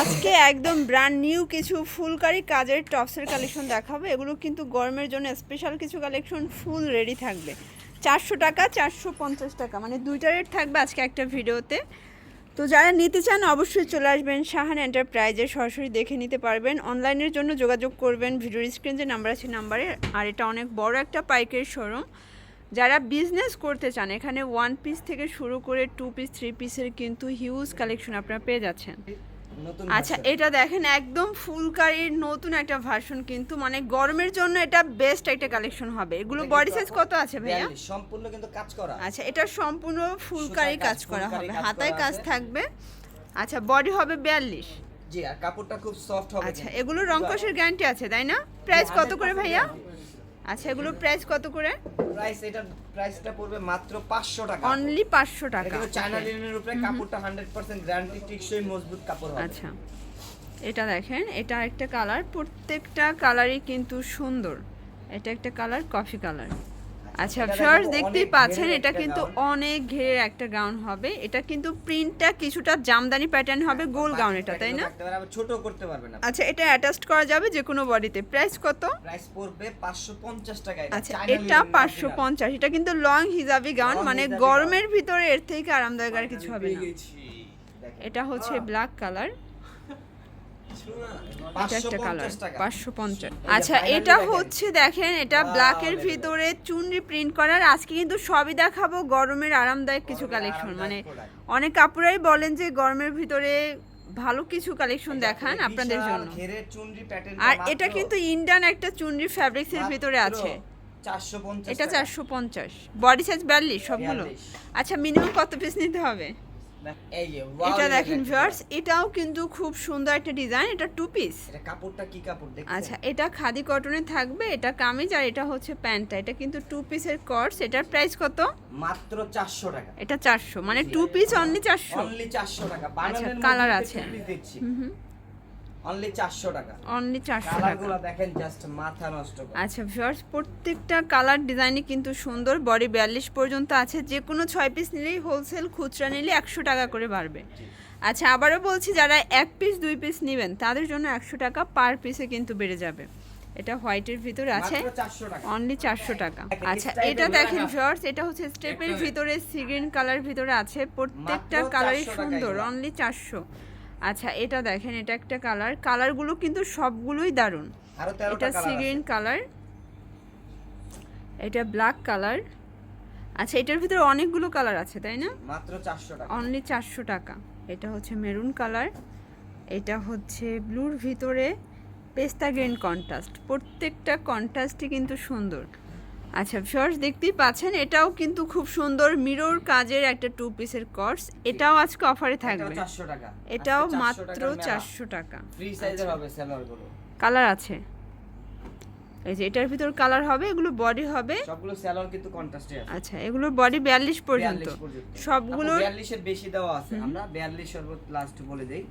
আজকে একদম brand new কিছু ফুলকারি কাজের টপসের কালেকশন দেখাবো। এগুলো কিন্তু গরমের জন্য স্পেশাল কিছু কালেকশন ফুল রেডি থাকবে। চারশো টাকা, চারশো পঞ্চাশ টাকা মানে দুইটা রেট থাকবে আজকে একটা ভিডিওতে। তো যারা নিতে চান, অবশ্যই চলে আসবেন শাহান এন্টারপ্রাইজে সরাসরি দেখে নিতে পারবেন। অনলাইনের জন্য যোগাযোগ করবেন, ভিডিওর স্ক্রিন যে নাম্বার আছে নাম্বারে আর এটা অনেক বড় একটা পাইকারি শোরুম যারা বিজনেস করতে চান, এখানে ওয়ান পিস থেকে শুরু করে টু পিস থ্রি পিসের কিন্তু হিউজ কালেকশন আপনারা পেয়ে যাচ্ছেন। আচ্ছা এটা দেখেন একদম ফুলকারির নতুন একটা ভার্সন কিন্তু মানে গরমের জন্য এটা বেস্ট একটা কালেকশন হবে। এগুলো বডি সাইজ কত আছে ভাইয়া? সম্পূর্ণ কিন্তু কাজ করা। আচ্ছা এটা সম্পূর্ণ ফুলকারি কাজ, করা হবে। হাতায় কাজ থাকবে। আচ্ছা বডি হবে বিয়াল্লিশ। জি আর কাপড়টা খুব সফট হবে আচ্ছা। এগুলো রংকশের গ্যারান্টি আছে তাই না? প্রাইস কত করে ভাইয়া? আচ্ছা এগুলো প্রাইস কত করে? প্রাইস এটা প্রাইসটা পড়বে মাত্র 500 টাকা। অনলি পাঁচশো এটা টাকা কিন্তু চায়না লিনেনের উপরে কাপড়টা 100% গ্যারান্টি টিকসই মজবুত কাপড় হবে। আচ্ছা এটা দেখেন এটা একটা কালার প্রত্যেকটা কালারই কিন্তু সুন্দর। এটা একটা কালার কফি কালার আচ্ছা দেখাবো দেখতেই পাচ্ছেন এটা কিন্তু অনেক ঘেরের একটা গাউন হবে। এটা কিন্তু প্রিন্টটা কিছুটা জামদানি প্যাটার্ন হবে গোল গাউন এটা তাই না? ছোট করতে পারবেন না। আচ্ছা এটা অ্যাটাচড করা যাবে যে কোনো বডিতে প্রাইস কত? প্রাইস পড়বে 550 টাকা আচ্ছা এটা লিনেনের পাঁচশো original। পঞ্চাশ এটা কিন্তু লং হিজাবি গাউন মানে গরমের ভিতরে এর থেকে আরামদায়ক আর কিছু হবে না। এটা হচ্ছে ব্ল্যাক কালার এটা একটা কালার পাঁচশো পঞ্চাশ। আচ্ছা এটা হচ্ছে দেখেন এটা ব্ল্যাকের ভিতরে চুনরি প্রিন্ট করার। আজকে কিন্তু সবই দেখাবো গরমের আরামদায়ক কিছু কালেকশন মানে অনেক কাপড়াই বলেন যে গরমের ভিতরে ভালো কিছু কালেকশন দেখান আপনাদের জন্য। আর এটা কিন্তু ইন্ডিয়ান একটা চুনরি ফ্যাব্রিক্সের ভিতরে আছে। 450 এটা চারশো পঞ্চাশ। বডি সাইজ বিয়াল্লিশ সবগুলো। আচ্ছা মিনিমাম কত পিস নিতে হবে? এই যে এটা দেখেন ভিউয়ার্স এটাও কিন্তু খুব সুন্দর একটা ডিজাইন এটা টু পিস এটা কাপড়টা কি কাপড়? দেখছেন আচ্ছা এটা খাদি কটনে থাকবে এটা কামিজ আর এটা হচ্ছে প্যান্টটা এটা কিন্তু টু পিসের কর্স এটার প্রাইস কত? মাত্র 400 টাকা। এটা চারশো মানে টু পিস অনলি চারশো। অনলি 400 টাকা। আচ্ছা কালার আছে। পিস দিচ্ছি। অনলি 400 টাকা। অনলি চারশো টাকা। কালারগুলো দেখেন জাস্ট মাথা নষ্ট আচ্ছা ভিউয়ার্স প্রত্যেকটা কালার ডিজাইনই কিন্তু সুন্দর। বডি বিয়াল্লিশ পর্যন্ত আছে। যে কোনো ছয় পিস নিলেই হোলসেল খুচরা নিলে একশো টাকা করে বাড়বে। আচ্ছা আবারও বলছি যারা এক পিস দুই পিস নেবেন তাদের জন্য একশো টাকা পার পিসে কিন্তু বেড়ে যাবে। এটা হোয়াইটের ভিতরে আছে। 400 অনলি চারশো টাকা। আচ্ছা এটা দেখেন রাখা। এটা হচ্ছে স্টেপের ভিতরে সিগ্রিন কালার ভিতরে আছে। প্রত্যেকটা কালারই সুন্দর। অনলি চারশো। আচ্ছা এটা দেখেন এটা একটা কালার কালারগুলো কিন্তু সবগুলোই দারুণ। এটা 13টা কালার সিগ্রিন কালার এটা ব্ল্যাক কালার আচ্ছা এটার ভিতরে অনেকগুলো কালার আছে তাই না? মাত্র 400 টাকা। অনলি চারশো টাকা। এটা হচ্ছে মেরুন কালার এটা হচ্ছে ব্লুর ভিতরে পেস্তা গ্রিন কন্ট্রাস্ট প্রত্যেকটা কন্ট্রাস্টই কিন্তু সুন্দর। আচ্ছা ফার্স্ট দেখতেই পাচ্ছেন এটাও কিন্তু খুব সুন্দর মিরর কাজের একটা টু পিসের কর্স এটাও আজকে অফারে থাকবে। 400 টাকা। এটাও আজকে 400 মাত্র চারশো টাকা। ফ্রি সাইজের হবে সেলারগুলো কালার আছে। এই যে এটার ভিতর কালার হবে এগুলো বডি হবে। সবগুলো সেলার কিন্তু কন্ট্রাস্টে আছে। আচ্ছা এগুলোর বডি বিয়াল্লিশ পর্যন্ত। 42 পর্যন্ত। সবগুলোর 42 এর বেশি দেওয়া আছে। আমরা 42 সর্বোচ্চ লাস্ট বলে দেই।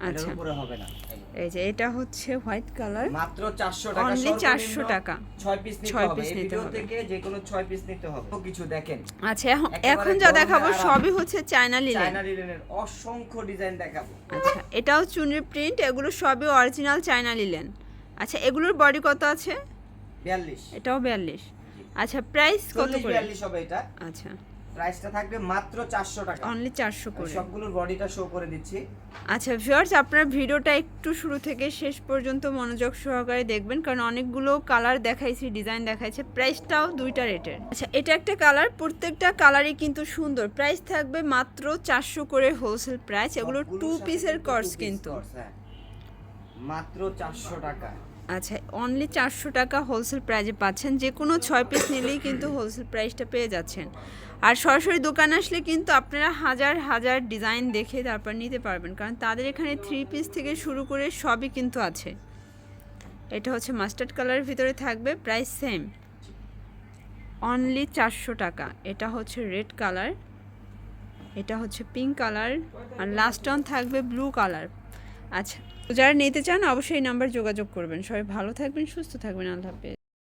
আচ্ছা। উপরে হবে না। এই যে এটা হচ্ছে হোয়াইট কালার। মাত্র 400 টাকা Only 400 টাকা। 6 পিস নিতে হবে। এই ভিডিও। থেকে যে কোনো 6 পিস নিতে হবে। কিছু দেখেন। আচ্ছা এখন- যা দেখাবো সবই হচ্ছে চায়না লিলেন চায়না লিনেনের অসংখ্য ডিজাইন দেখাবো। আচ্ছা এটাও চুনরি প্রিন্ট এগুলো সবই অরিজিনাল চায়না লিলেন আচ্ছা এগুলোর বডি কত আছে? 42 এটাও বিয়াল্লিশ। আচ্ছা প্রাইস কত করে? 42 হবে এটা। আচ্ছা। প্রাইসটা থাকবে মাত্র 400 টাকা। অনলি চারশো আমি করে। সবগুলোর বডিটা শো করে দিচ্ছি। আচ্ছা ভিউয়ার্স আপনারা ভিডিওটা একটু শুরু থেকে শেষ পর্যন্ত মনোযোগ সহকারে দেখবেন কারণ অনেকগুলো কালার দেখাইছি ডিজাইন দেখাইছে প্রাইসটাও দুইটা রেটের আচ্ছা এটা একটা কালার প্রত্যেকটা কালারই কিন্তু সুন্দর। প্রাইস থাকবে মাত্র চারশো করে হোলসেল প্রাইস এগুলো টু পিসের কর্স কিন্তু হ্যাঁ। মাত্র 400 টাকা। আচ্ছা অনলি চারশো টাকা হোলসেল প্রাইজে পাচ্ছেন। যে কোনো ছয় পিস নিলেই কিন্তু হোলসেল প্রাইসটা পেয়ে যাচ্ছেন। আর সরাসরি দোকানে আসলে কিন্তু আপনারা হাজার হাজার ডিজাইন দেখে তারপর নিতে পারবেন। কারণ তাদের এখানে থ্রি পিস থেকে শুরু করে সবই কিন্তু আছে। এটা হচ্ছে মাস্টার্ড কালারের ভিতরে থাকবে প্রাইস সেম অনলি চারশো টাকা। এটা হচ্ছে রেড কালার এটা হচ্ছে পিঙ্ক কালার আর লাস্ট অন থাকবে ব্লু কালার আচ্ছা যারা নিতে চান অবশ্যই এই নাম্বার যোগাযোগ করবেন। সবাই ভালো থাকবেন, সুস্থ থাকবেন। আল্লাহ হাফেজ।